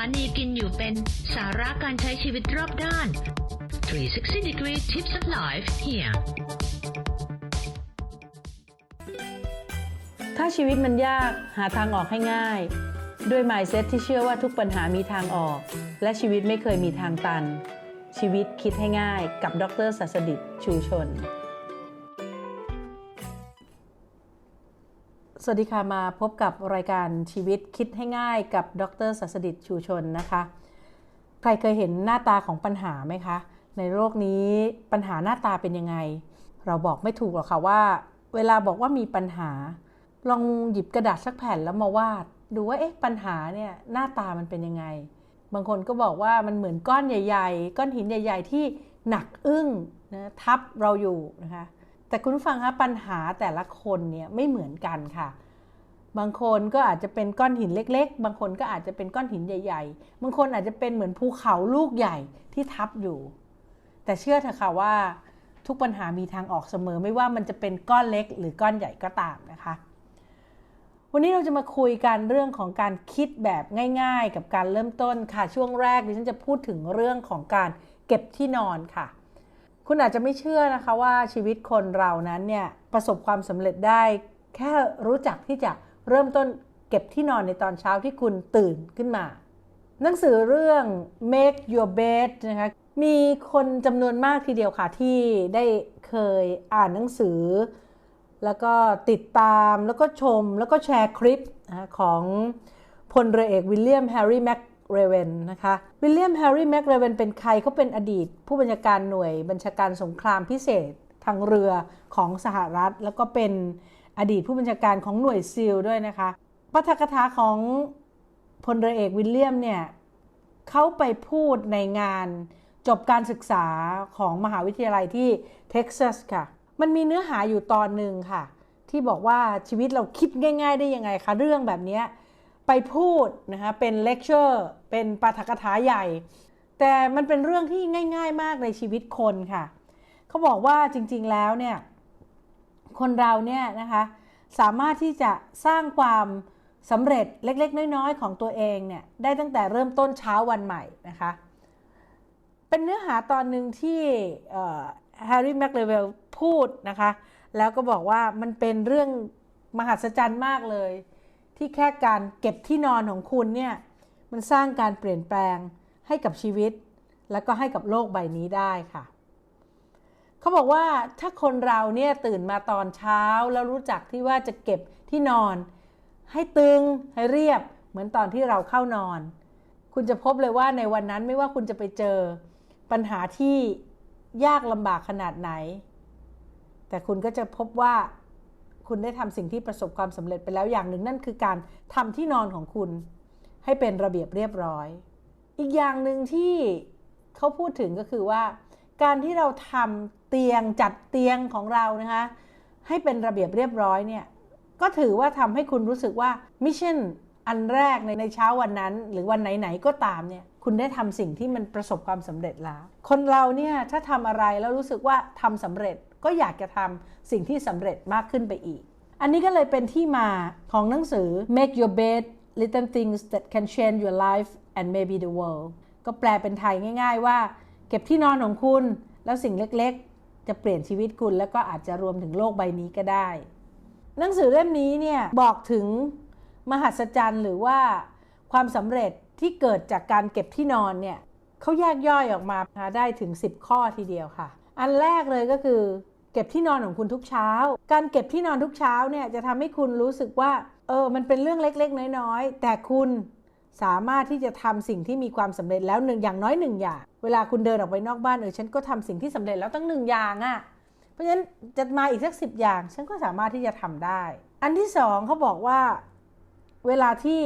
านีกินอยู่เป็นสาระการใช้ชีวิตรอบด้าน 360 degree tips of life here ถ้าชีวิตมันยากหาทางออกให้ง่าย ด้วย mindset ที่เชื่อว่าทุกปัญหามีทางออก และชีวิตไม่เคยมีทางตัน ชีวิตคิดให้ง่ายกับดรศัสดิตชูชน สวัสดีค่ะ มาพบกับรายการชีวิตคิดให้ง่ายกับดรศัสดิตชูชนนะคะ ใครเคยเห็นหน้าตาของปัญหาไหมคะ ในโลกนี้ปัญหาหน้าตาเป็นยังไง เราบอกไม่ถูกหรอกค่ะว่า เวลาบอกว่ามีปัญหา ลองหยิบกระดาษสักแผ่นแล้วมาวาด ดูว่าเอ๊ะปัญหาเนี่ยหน้าตามันเป็นยังไง บางคนก็บอกว่ามันเหมือนก้อนใหญ่ ๆ ก้อนหินใหญ่ ๆ ที่หนักอึ้งนะทับเราอยู่นะคะ แต่คุณฟังคะปัญหาแต่ละคนเนี่ยไม่เหมือนกันค่ะ บางคนก็อาจจะเป็นก้อนหินเล็ก ๆ บางคนก็อาจจะเป็นก้อนหินใหญ่ ๆ บางคนอาจจะเป็นเหมือนภูเขาลูกใหญ่ที่ทับอยู่ แต่เชื่อเถอะค่ะว่าทุกปัญหามีทางออกเสมอไม่ว่ามันจะเป็นก้อนเล็กหรือก้อนใหญ่ก็ตามนะคะ วันนี้เราจะมาคุยกันเรื่องของการคิดแบบง่าย ๆ กับการเริ่มต้นค่ะช่วงแรกดิฉันจะพูดถึงเรื่องของการเก็บที่นอนค่ะ คุณอาจจะไม่เชื่อนะคะว่าชีวิตคนเรานั้นเนี่ยประสบความสำเร็จได้ แค่รู้จักที่จะเริ่มต้นเก็บที่นอนในตอนเช้าที่คุณตื่นขึ้นมา หนังสือเรื่อง make your bed นะคะมีคนจำนวนมากทีเดียวค่ะที่ได้เคยอ่านหนังสือ แล้วก็ติดตามแล้วก็ชมแล้วก็แชร์คลิปของพลเรือเอกวิลเลียมแฮร์รี่แม็ก เรเวนนะคะวิลเลียมแฮร์รี่แม็กเรเวนเป็นใครเขาเป็นอดีต ผู้บัญชาการหน่วยบัญชาการสงครามพิเศษทางเรือของสหรัฐ แล้วก็เป็นอดีตผู้บัญชาการของหน่วยซีลด้วยนะคะปาฐกถาของพลเรือเอกวิลเลียมเนี่ยเขาไปพูดในงานจบการศึกษาของมหาวิทยาลัยที่เท็กซัสค่ะ มันมีเนื้อหาอยู่ตอนหนึ่งค่ะ ที่บอกว่าชีวิตเราคิดง่าย ๆ ได้ยังไงคะ เรื่องแบบนี้ ไปพูดนะคะเป็นเลคเชอร์เป็นปาฐกถาใหญ่ แต่มันเป็นเรื่องที่ง่าย ๆ มากในชีวิตคนค่ะ เขาบอกว่าจริงๆแล้วเนี่ยคนเราเนี่ยนะคะสามารถที่จะสร้างความสำเร็จเล็กๆ น้อยๆ ของตัวเองเนี่ยได้ตั้งแต่เริ่มต้นเช้าวันใหม่นะคะ เป็นเนื้อหาตอนหนึ่งที่แฮร์รี่แมคเลเวลพูดนะคะ แล้วก็บอกว่ามันเป็นเรื่องมหัศจรรย์มากเลย ที่แค่การเก็บที่นอนของคุณเนี่ยมันสร้างการเปลี่ยนแปลงให้กับชีวิต แล้วก็ให้กับโลกใบนี้ได้ค่ะ เขาบอกว่าถ้าคนเราเนี่ยตื่นมาตอนเช้าแล้วรู้จักที่ว่าจะเก็บที่นอน ให้ตึงให้เรียบเหมือนตอนที่เราเข้านอน คุณจะพบเลยว่าในวันนั้นไม่ว่าคุณจะไปเจอปัญหาที่ยากลำบากขนาดไหน แต่คุณก็จะพบว่า คุณได้ทำสิ่งที่ประสบความสำเร็จไปแล้วอย่างหนึ่งนั่นคือการทำที่นอนของคุณ ให้เป็นระเบียบเรียบร้อย อีกอย่างหนึ่งที่เขาพูดถึงก็คือว่า การที่เราทำเตียงจัดเตียงของเรานะคะให้เป็นระเบียบเรียบร้อยเนี่ยก็ถือว่าทำให้คุณรู้สึกว่ามิชชั่นอันแรกในในเช้าวันนั้น หรือวันไหนๆก็ตามเนี่ยคุณได้ทำสิ่งที่มันประสบความสำเร็จแล้ว คนเราเนี่ยถ้าทำอะไรแล้วรู้สึกว่าทำสำเร็จ ก็อยากจะทำสิ่งที่สำเร็จมากขึ้นไปอีก อันนี้ก็เลยเป็นที่มาของหนังสือ Make Your Bed Little Things That Can Change Your Life and Maybe the World ก็แปลเป็นไทยง่าย ๆ ว่า เก็บที่นอนของคุณ แล้วสิ่งเล็กๆ จะเปลี่ยนชีวิตคุณ แล้วก็อาจจะรวมถึงโลกใบนี้ก็ได้ หนังสือเล่มนี้เนี่ยบอกถึงมหัศจรรย์หรือว่าความสำเร็จที่เกิดจากการเก็บที่นอนเนี่ยเขาแยกย่อยออกมาได้ถึง 10 ข้อทีเดียวค่ะ อันแรกเลยก็คือ เก็บที่นอนของคุณทุกเช้า การเก็บที่นอนทุกเช้าเนี่ยจะทำให้คุณรู้สึกว่าเออมันเป็นเรื่องเล็กๆ น้อยๆ แต่คุณสามารถที่จะทำสิ่งที่มีความสำเร็จแล้วหนึ่งอย่างน้อยหนึ่งอย่าง เวลาคุณเดินออกไปนอกบ้านเออฉันก็ทำสิ่งที่สำเร็จแล้วตั้งหนึ่งอย่างอะ่ะเพราะฉะนั้นจะมาอีกสักสิบอย่าง ฉันก็สามารถที่จะทำได้ อันที่สองเขาบอกว่าเวลาที่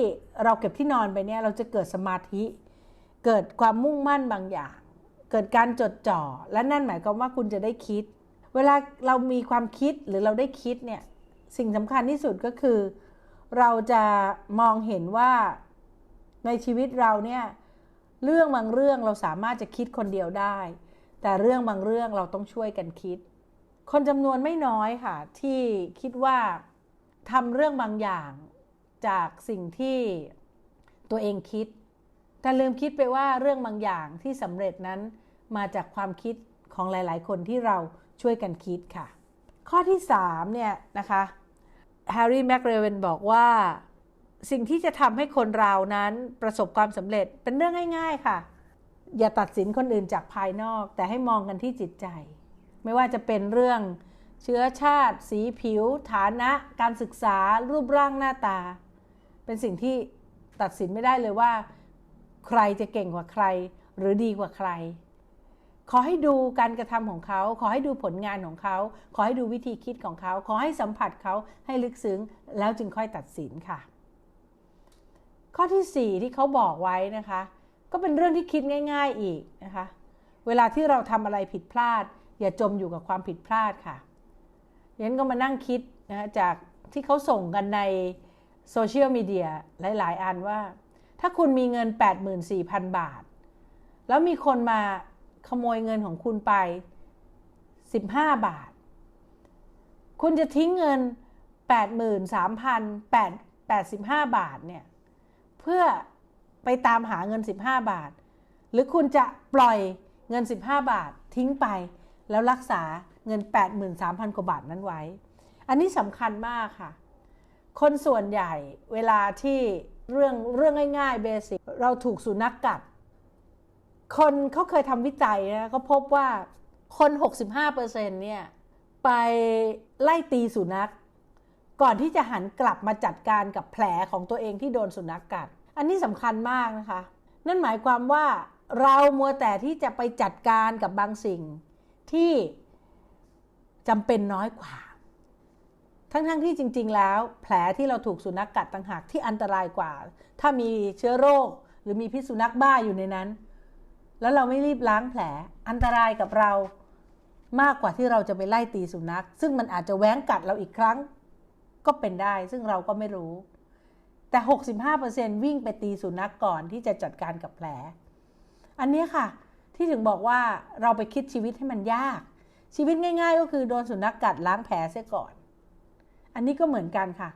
เราเก็บที่นอนไปเนี่ยเราจะเกิดสมาธิ เกิดความมุ่งมั่นบางอย่าง เกิดการจดจ่อ และนั่นหมายความว่าคุณจะได้คิด เวลาเรามีความคิดหรือเราได้คิดเนี่ยสิ่งสำคัญที่สุดก็คือ เราจะมองเห็นว่าในชีวิตเราเนี่ยเรื่องบางเรื่องเราสามารถจะคิดคนเดียวได้ แต่เรื่องบางเรื่องเราต้องช่วยกันคิด คนจำนวนไม่น้อยค่ะ ที่คิดว่าทำเรื่องบางอย่างจากสิ่งที่ตัวเองคิด แต่ลืมคิดไปว่าเรื่องบางอย่างที่สำเร็จนั้นมาจากความคิดของหลาย ๆ คนที่เรา ช่วยกันคิดค่ะ ข้อที่3เนี่ยนะคะแฮร์รี่แมคเรเวนบอกว่า สิ่งที่จะทำให้คนเรานั้นประสบความสำเร็จเป็นเรื่องง่าย ๆค่ะ อย่าตัดสินคนอื่นจากภายนอก แต่ให้มองกันที่จิตใจ ไม่ว่าจะเป็นเรื่องเชื้อชาติ สีผิว ฐานะ การศึกษา รูปร่างหน้าตา เป็นสิ่งที่ตัดสินไม่ได้เลยว่า ใครจะเก่งกว่าใคร หรือดีกว่าใคร ขอให้ดูการกระทำของเขา ขอให้ดูผลงานของเขา ขอให้ดูวิธีคิดของเขา ขอให้สัมผัสเขาให้ลึกซึ้ง แล้วจึงค่อยตัดสินค่ะ ข้อที่ 4 ที่เขาบอกไว้นะคะ ก็เป็นเรื่องที่คิดง่าย ๆอีกนะคะ เวลาที่เราทำอะไรผิดพลาด อย่าจมอยู่กับความผิดพลาดค่ะยันก็มานั่งคิดนะจากที่เขาส่งกันในโซเชียลมีเดียหลาย ๆ อันว่า ถ้าคุณมีเงิน 84,000 บาท แล้วมีคนมา ขโมยเงินของคุณไป 15 บาท คุณจะทิ้งเงิน 83,085 บาทเนี่ยเพื่อไปตามหาเงิน 15 บาท หรือคุณจะปล่อยเงิน 15 บาททิ้งไป แล้วรักษาเงิน 83,000 กว่าบาทนั้นไว้ อันนี้สำคัญมากค่ะ คนส่วนใหญ่เวลาที่เรื่องเรื่องง่ายๆเบสิกเราถูกสุนัขกกัด คนเขาเคยทำวิจัยนะเขาพบว่าคน 65%เนี่ยไปไล่ตีสุนัข ก่อนที่จะหันกลับมาจัดการกับแผลของตัวเองที่โดนสุนัขกกัด อันนี้สำคัญมากนะคะ นั่นหมายความว่าเรามัวแต่ที่จะไปจัดการกับบางสิ่งที่จำเป็นน้อยกว่า ทั้งๆทที่จริง ๆ แล้ว แผลที่เราถูกสุนัขกกัดต่างหากที่อันตรายกว่า ถ้ามีเชื้อโรค หรือมีพิษสุนัขบ้าอยู่ในนั้น แล้วเราไม่รีบล้างแผลอันตรายกับเรามากกว่าที่เราจะไปไล่ตีสุนัข ซึ่งมันอาจจะแว้งกัดเราอีกครั้ง ก็เป็นได้ ซึ่งเราก็ไม่รู้ แต่ 65%วิ่งไปตีสุนัขกก่อนที่จะจัดการกับแผล อันนี้ค่ะ ที่ถึงบอกว่าเราไปคิดชีวิตให้มันยาก ชีวิตง่าย ๆ ก็คือโดนสุนัขกกัดล้างแผลเสียก่อน อันนี้ก็เหมือนกันค่ะ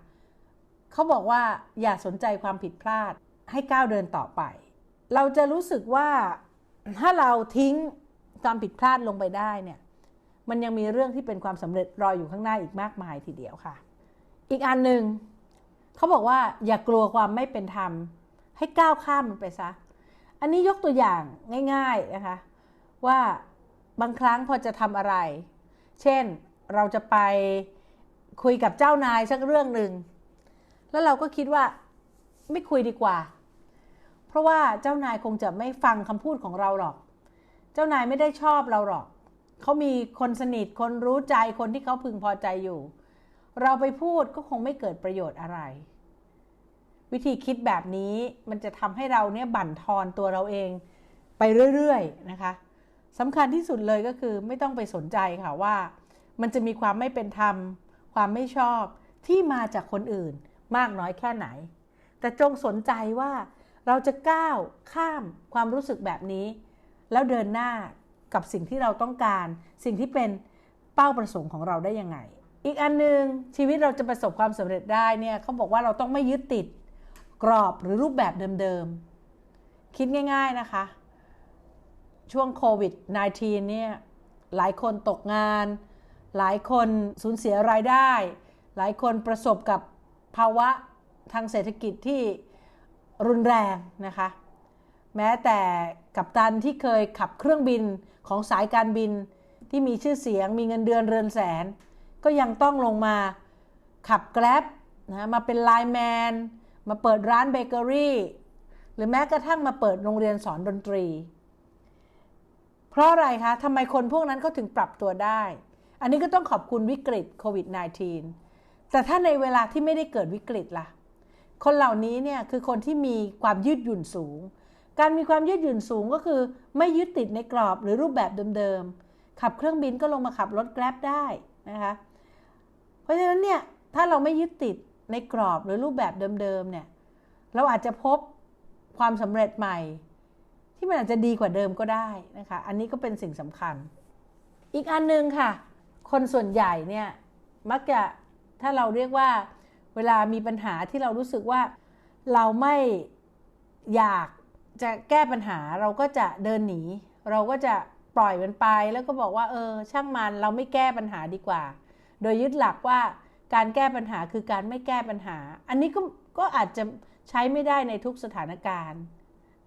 เขาบอกว่าอย่าสนใจความผิดพลาดให้ก้าวเดินต่อไป เราจะรู้สึกว่า ถ้าเราทิ้งความผิดพลาดลงไปได้เนี่ย มันยังมีเรื่องที่เป็นความสำเร็จรออยู่ข้างหน้าอีกมากมายทีเดียวค่ะ อีกอันหนึ่งเขาบอกว่าอย่ากลัวความไม่เป็นธรรม ให้ก้าวข้ามมันไปซะ อันนี้ยกตัวอย่างง่าย ๆนะคะ ว่าบางครั้งพอจะทำอะไร เช่นเราจะไปคุยกับเจ้านายสักเรื่องหนึ่งแล้วเราก็คิดว่าไม่คุยดีกว่า ราะว่าเจ้านายคงจะไม่ฟังคำพูดของเราหรอก เจ้านายไม่ได้ชอบเราหรอก เขามีคนสนิทคนรู้ใจคนที่เขาพึงพอใจอยู่ เราไปพูดก็คงไม่เกิดประโยชน์อะไร วิธีคิดแบบนี้มันจะทำให้เราเนี่ยบั่นทอนตัวเราเอง ไปเรื่อยๆนะคะสำคัญที่สุดเลยก็คือไม่ต้องไปสนใจค่ะว่า มันจะมีความไม่เป็นธรรม ความไม่ชอบที่มาจากคนอื่น มากน้อยแค่ไหน แต่จงสนใจว่า เราจะก้าวข้ามความรู้สึกแบบนี้ แล้วเดินหน้ากับสิ่งที่เราต้องการ สิ่งที่เป็นเป้าประสงค์ของเราได้ยังไง อีกอันหนึ่งชีวิตเราจะประสบความสำเร็จได้เนี่ยเขาบอกว่าเราต้องไม่ยึดติดกรอบหรือรูปแบบเดิมๆ คิดง่าย ๆนะคะ ช่วงโควิด -19 เนี่ยหลายคนตกงาน หลายคนสูญเสียรายได้ หลายคนประสบกับภาวะทางเศรษฐกิจที่ รุนแรงนะคะ แม้แต่กัปตันที่เคยขับเครื่องบินของสายการบินที่มีชื่อเสียงมีเงินเดือนเรือนแสน ก็ยังต้องลงมาขับแกร็บนะมาเป็นไลน์แมน มาเปิดร้านเบเกอรี่หรือแม้กระทั่งมาเปิดโรงเรียนสอนดนตรี เพราะอะไรคะทำไมคนพวกนั้นก็ถึงปรับตัวได้ อันนี้ก็ต้องขอบคุณวิกฤตโควิด -19 แต่ถ้าในเวลาที่ไม่ได้เกิดวิกฤตล่ะ คนเหล่านี้เนี่ยคือคนที่มีความยืดหยุ่นสูง การมีความยืดหยุ่นสูงก็คือ ไม่ยึดติดในกรอบหรือรูปแบบเดิมๆ ขับเครื่องบินก็ลงมาขับรถแกร็บได้นะคะ เพราะฉะนั้นเนี่ยถ้าเราไม่ยึดติดในกรอบหรือรูปแบบเดิมๆเนี่ยเราอาจจะพบความสำเร็จใหม่ ที่มันอาจจะดีกว่าเดิมก็ได้นะคะ อันนี้ก็เป็นสิ่งสำคัญ อีกอันนึงค่ะ คนส่วนใหญ่เนี่ยมักจะถ้าเราเรียกว่า เวลามีปัญหาที่เรารู้สึกว่าเราไม่อยากจะแก้ปัญหาเราก็จะเดินหนี เราก็จะปล่อยมันไปแล้วก็บอกว่า เออ ช่างมันเราไม่แก้ปัญหาดีกว่า โดยยึดหลักว่าการแก้ปัญหาคือการไม่แก้ปัญหา อันนี้ก็ก็อาจจะใช้ไม่ได้ในทุกสถานการณ์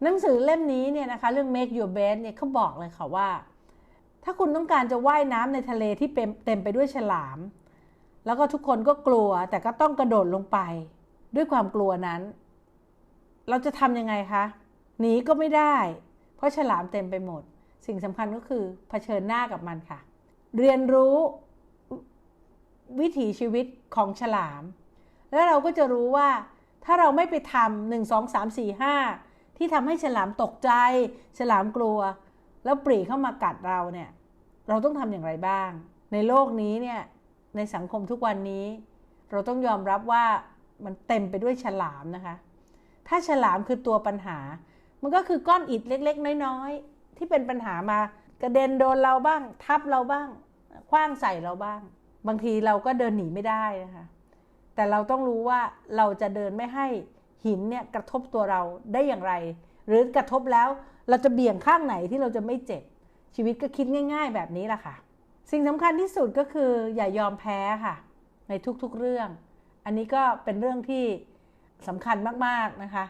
หนังสือเล่มนี้เนี่ยนะคะเรื่อง make your bed เนี่ยเขาบอกเลยค่ะว่า ถ้าคุณต้องการจะว่ายน้ำในทะเลที่เต็มเต็มไปด้วยฉลาม แล้วก็ทุกคนก็กลัวแต่ก็ต้องกระโดดลงไป ด้วยความกลัวนั้น เราจะทำยังไงคะหนีก็ไม่ได้ เพราะฉลามเต็มไปหมด สิ่งสำคัญก็คือเผชิญหน้ากับมันค่ะ เรียนรู้วิถีชีวิตของฉลาม แล้วเราก็จะรู้ว่า ถ้าเราไม่ไปทำหนึ่งสองสามสี่ห้าที่ทำให้ฉลามตกใจ ฉลามกลัว แล้วปรีเข้ามากัดเราเนี่ย เราต้องทำอย่างไรบ้าง ในโลกนี้เนี่ย ในสังคมทุกวันนี้ เราต้องยอมรับว่ามันเต็มไปด้วยฉลามนะคะ ถ้าฉลามคือตัวปัญหา มันก็คือก้อนอิฐเล็ก ๆ น้อยๆ ที่เป็นปัญหามากระเด็นโดนเราบ้าง ทับเราบ้างคว้างใส่เราบ้าง บางทีเราก็เดินหนีไม่ได้นะคะ แต่เราต้องรู้ว่าเราจะเดินไม่ให้หินเนี่ยกระทบตัวเราได้อย่างไร หรือกระทบแล้วเราจะเบี่ยงข้างไหนที่เราจะไม่เจ็บชีวิตก็คิดง่าย ๆ แบบนี้แหละค่ะ สิ่งสำคัญที่สุดก็คืออย่ายอมแพ้ค่ะ ในทุกๆเรื่อง อันนี้ก็เป็นเรื่องที่สำคัญมากๆนะคะ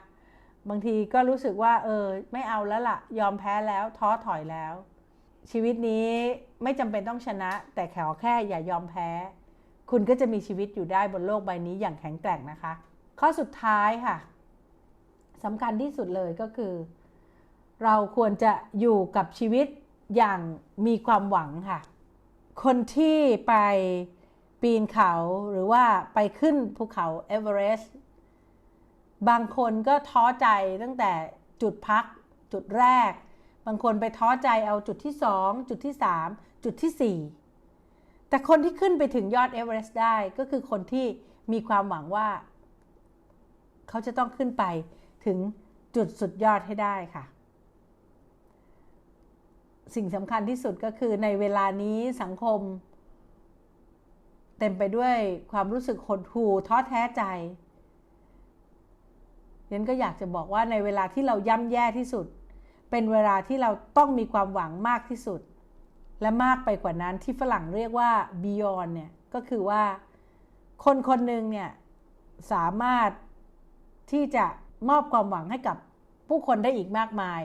บางทีก็รู้สึกว่า เออ ไม่เอาแล้วล่ะ ยอมแพ้แล้ว ท้อถอยแล้ว ชีวิตนี้ไม่จำเป็นต้องชนะ แต่แขวแค่อย่ายอมแพ้ คุณก็จะมีชีวิตอยู่ได้บนโลกใบนี้อย่างแข็งแกร่งนะคะ ข้อสุดท้ายค่ะสำคัญที่สุดเลยก็คือ เราควรจะอยู่กับชีวิตอย่างมีความหวังค่ะ คนที่ไปปีนเขาหรือว่าไปขึ้นภูเขาเอเวอเรสต์บางคนก็ท้อใจตั้งแต่จุดพักจุดแรก บางคนไปท้อใจเอาจุดที่สองจุดที่สามจุดที่สี่แต่คนที่ขึ้นไปถึงยอดเอเวอเรสต์ได้ก็คือคนที่มีความหวังว่า เขาจะต้องขึ้นไปถึงจุดสุดยอดให้ได้ค่ะ สิ่งสำคัญที่สุดก็คือในเวลานี้สังคม เต็มไปด้วยความรู้สึกหดหู่ท้อแท้ใจยันก็อยากจะบอกว่าในเวลาที่เราย่ำแย่ที่สุด เป็นเวลาที่เราต้องมีความหวังมากที่สุด และมากไปกว่านั้นที่ฝรั่งเรียกว่า beyond เนี่ยก็คือว่าคนคนหนึ่งเนี่ยสามารถที่จะมอบความหวังให้กับผู้คนได้อีกมากมาย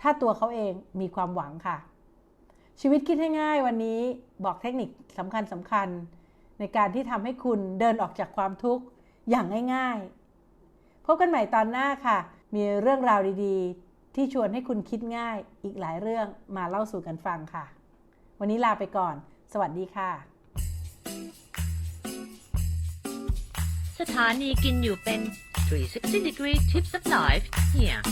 ถ้าตัวเขาเองมีความหวังค่ะ ชีวิตคิดให้ง่ายวันนี้บอกเทคนิคสำคัญสำคัญ ในการที่ทำให้คุณเดินออกจากความทุกข์อย่างง่ายๆ พบกันใหม่ตอนหน้าค่ะ มีเรื่องราวดีๆ ที่ชวนให้คุณคิดง่ายอีกหลายเรื่องมาเล่าสู่กันฟังค่ะ วันนี้ลาไปก่อน สวัสดีค่ะ สถานีกินอยู่เป็น 360 degree tips of life here